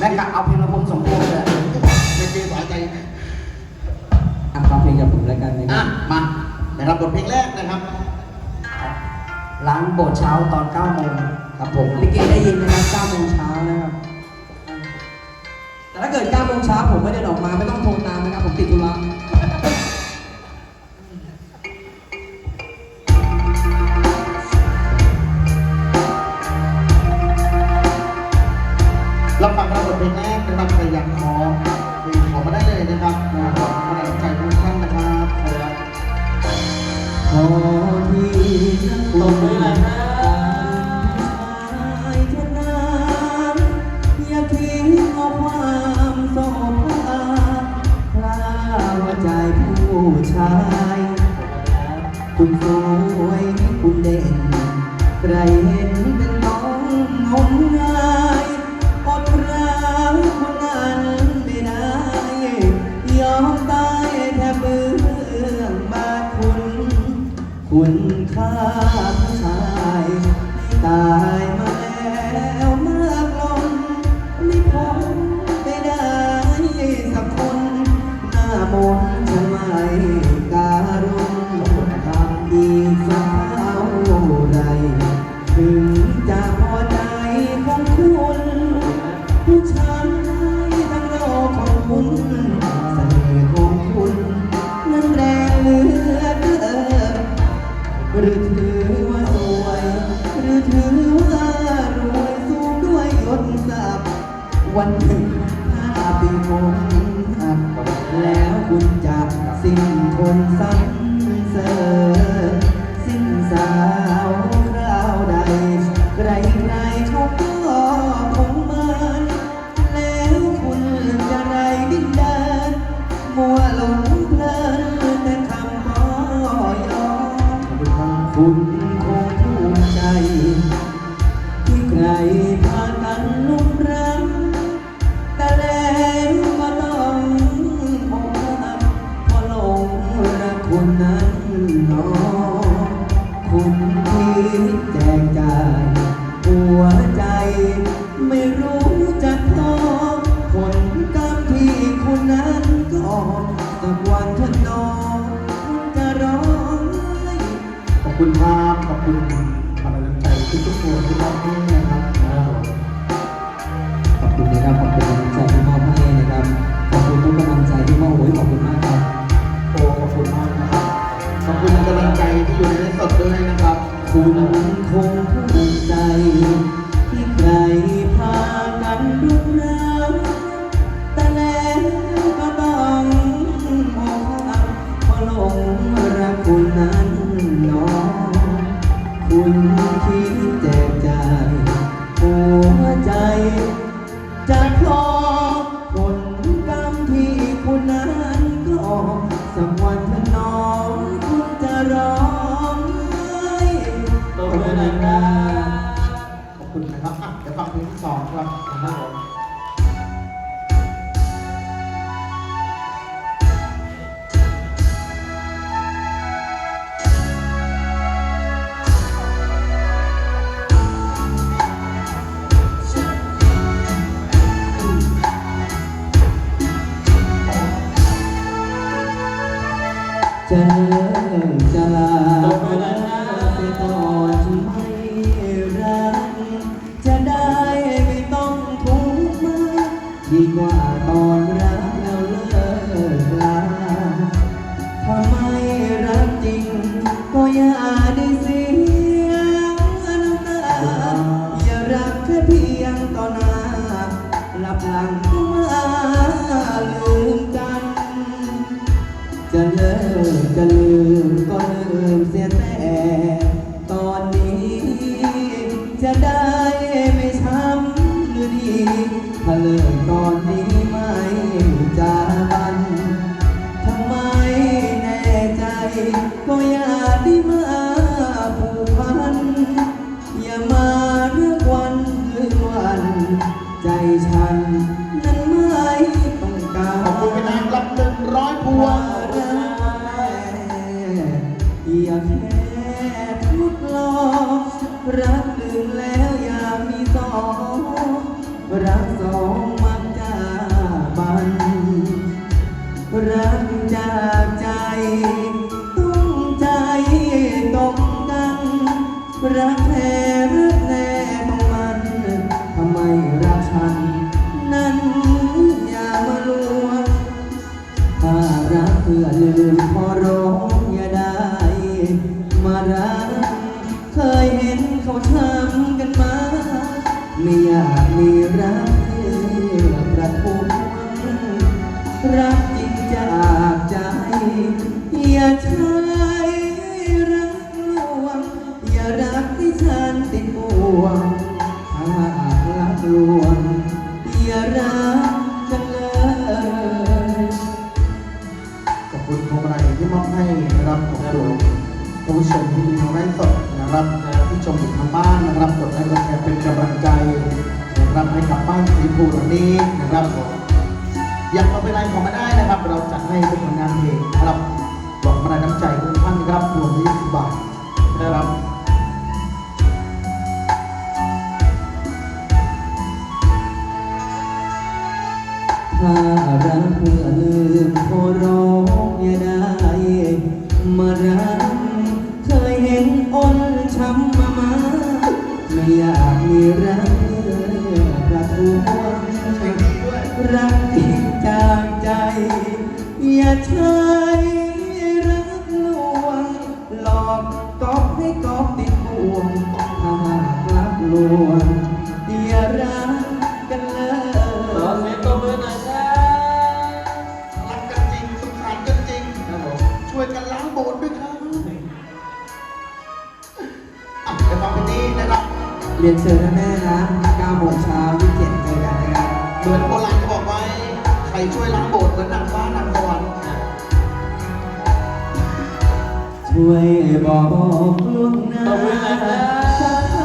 และก็เอาเพลงระพงสมพงษ์เลยในเจสอนใจอะฟังเพลงกับผมแล้วกันนะครัอะบมาแต่รับบทเพลงแรกนะครับ ร้านโบสถ์เช้าตอน9โมงครับผมลิเกได้ยินนะครับ9โมงเช้านะครับ แต่ถ้าเกิด9โมงเช้าผมไม่ได้ออกมาไม่ต้องโทรตามนะครับผมติดธุระ ขอที่ตก mais. ผมหักแล้วคุณจะสิ้นคนสัก ฉัน นั้นไม่ต้องการขอบคุณพี่นางรับหนึ่งร้อยพวงอย่าแค่ทดลองรัก ลืมพอร้องอย่าได้ มารักเคยเห็นเขาทำกันมา ไม่อยากมีรักประทุมรักจริงจากใจอย่าช้าู้ชมที่มีทางไร้สดนะครับที่ชมอยู่ทางบ้านนะครับกดไลค์กดแชเป็นกำลังใจนะครับให้กับบ้านสีภูหรงนี้นะครับอยากเอาไปไลน์ของมาได้นะครับ เราจัดให้เป็นผลงานเพงนะครับบอกงมาได้น้ำใจทุกท่านนะครับรวม20บาทนะครับถ้ารักเพื่อลืมขอร้องอย่าได้มารัก ที่รักรักหัวรักจริงจากใจ อย่าใช้รักลวง หลอกกอบให้กอบติดห่วงถ้าหากรักลวงอย่ารักกันเลยขอเสียตบมือหน่อยครับรักกันจริงสงสารกันจริงครับผมช่วยกันล้างโบสถ์ด้วยครับอะเดี๋ยฟังเพนี้นะครับ เรียนเชิญ ช่วยบอกล่วงหน้า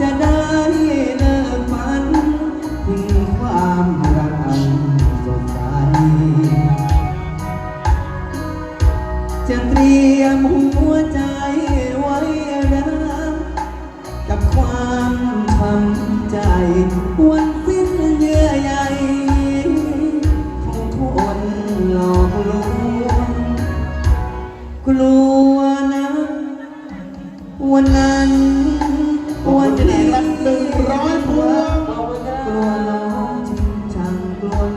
จะได้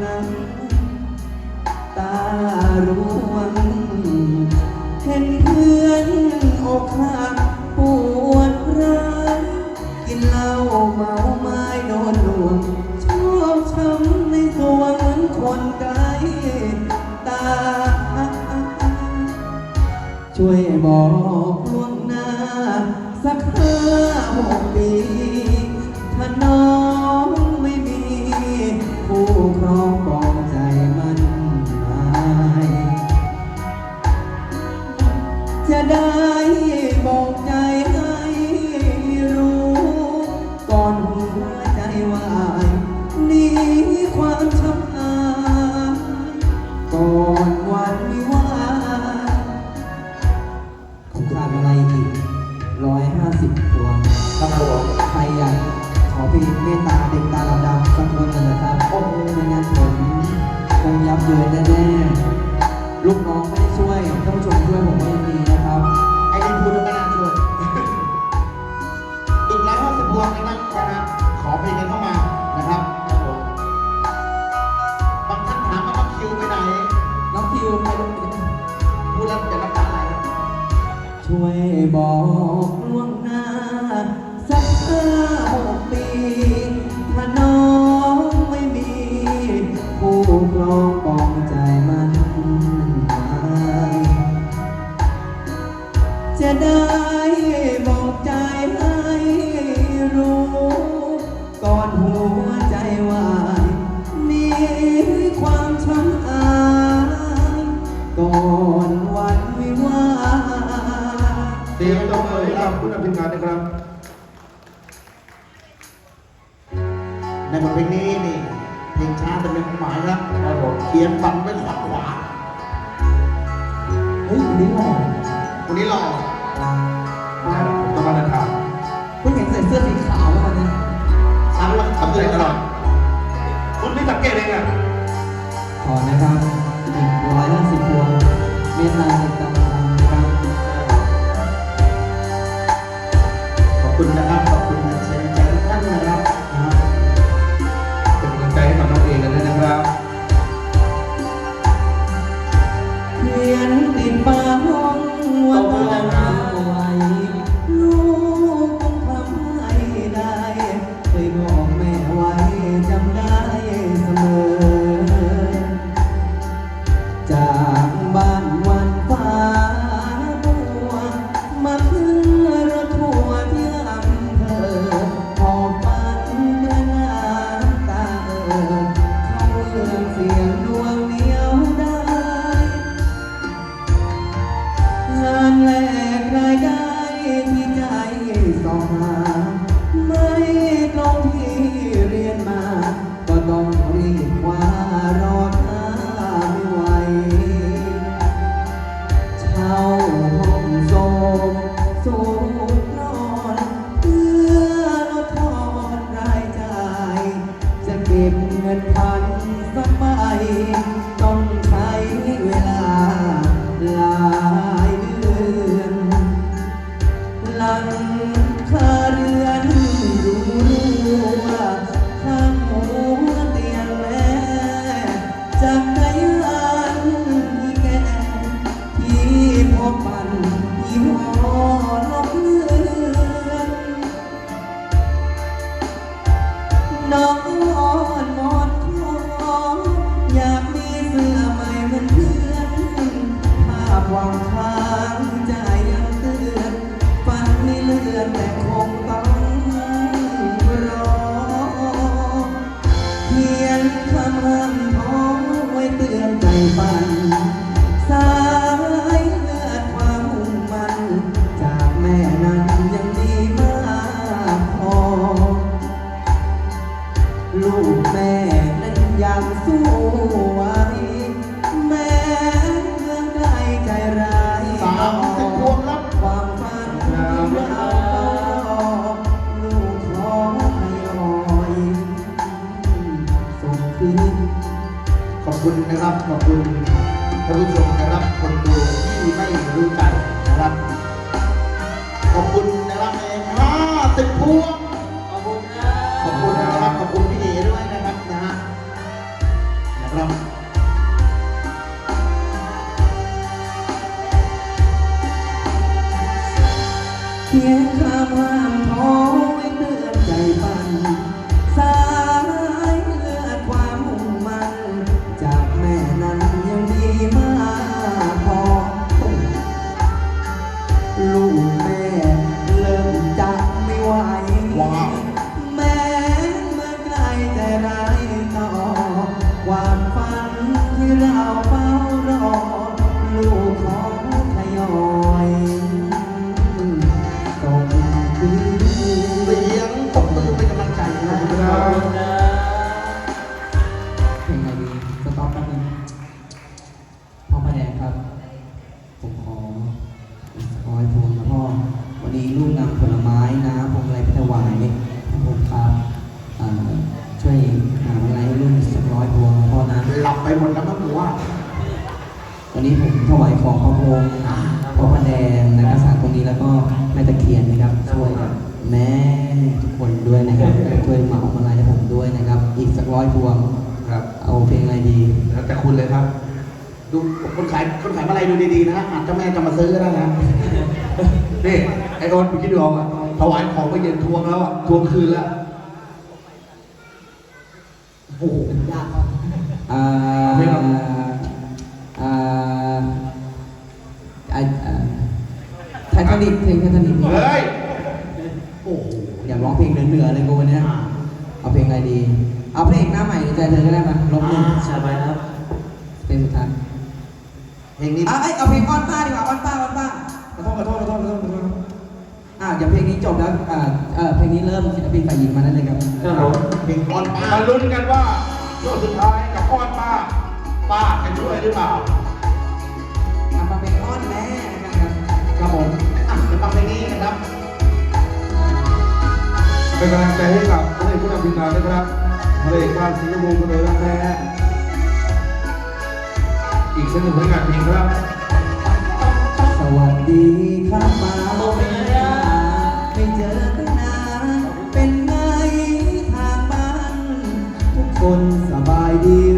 นั้นตาร่วง Sadam. ผู้นำทีมานนะครับ ในบทเพลงนี้นี่เพลงช้าแต่เป็นควาหมายครับครัผมเขียนฟัง ส่งคืนขอบคุณนะครับขอบคุณท่านผู้ชมนะครับคนดูที่ไม่รู้ใจนะครับ ขอบคุณนะครับเองห้าสิบพวงขอบคุณขอบคุณนะครับขอบคุณพี่เอด้วยนะครับนะฮะนะครับเขียนคำห้า ถวายของพระพรหมพระพระแดงนะครับสารตรงนี้แล้วก็แม่ตะเคียนนะครับช่วยกับแม่ทุกคนด้วยนะครับช่วยเหมามาลัยให้ผมด้วยนะครับ อีกสักร้อยพวงครับเอาเพลงอะไรดีแล้วแต่คุณเลยครับ ดูคนขายคนขายอะไรดูดีๆนะฮะอาจจะแม่จะมาซื้อก็ได้นะนี่ไอ้โอนไปคิดดูเอาอะถวายของไปเย็นทวงแล้วอะทวงคืนแล้วโอ้โหยากครับอ่า นิกเพลงไททานิกเฮ้ยโอ้โหอยากร้องเพลงเหนือๆเลยกูวันเนี้ยเอาเพลงอะไรดี เอาเพลงหน้าใหม่ในใจเธอก็ได้ไหมลบหนึ่งใช่ไหมครับเพลงสุดท้ายเพลงนี้อะเอ้ยเอาเพลงอ้อนป้าดีกว่าอ้อนป้าอ้อนป้าขอโทษขอโทษขอโทษขอโทษขอโทษอะเดี๋ยวเพลงนี้จบแล้วอ่าเออเพลงนี้เริ่มศิลปินฝ่ายหญิงมาได้เลยครับครับผมเพลงออนป้ามาลุ้นกันว่าช่วงสุดท้ายกับอ้อนป้าป้าจะช่วยหรือเปล่าเอา เป็นกำลังใจให้กับพระเอกผู้นำทีมงานนะครับพระเอกบ้านสิงห์บุรีคนเดิมรักแท้อีกเส้นหนึ่งผลงานเพลงครับ สวัสดีครับมาไม่เจอกันนานเป็นไงทางบ้าน ทุกคนสบายดี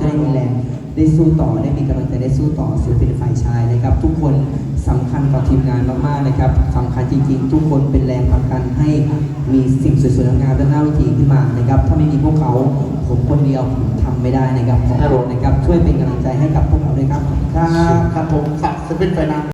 จะได้มีแรงได้สู้ต่อได้มีกำลังใจได้สู้ต่อศิลปินฝ่ายชายนะครับ ทุกคนสำคัญต่อทีมงานมากๆนะครับสำคัญจริงๆ ทุกคนเป็นแรงผลักดันให้มีสิ่งสวยๆงามด้านหน้าเวทีขึ้นมานะครับ ถ้าไม่มีพวกเขาผมคนเดียวผมทำไม่ได้นะครับขอบคุณนะครับช่วยเป็นกำลังใจให้กับพวกเราด้วยครับ ครับครับผมฝากสปินไฟน้ำ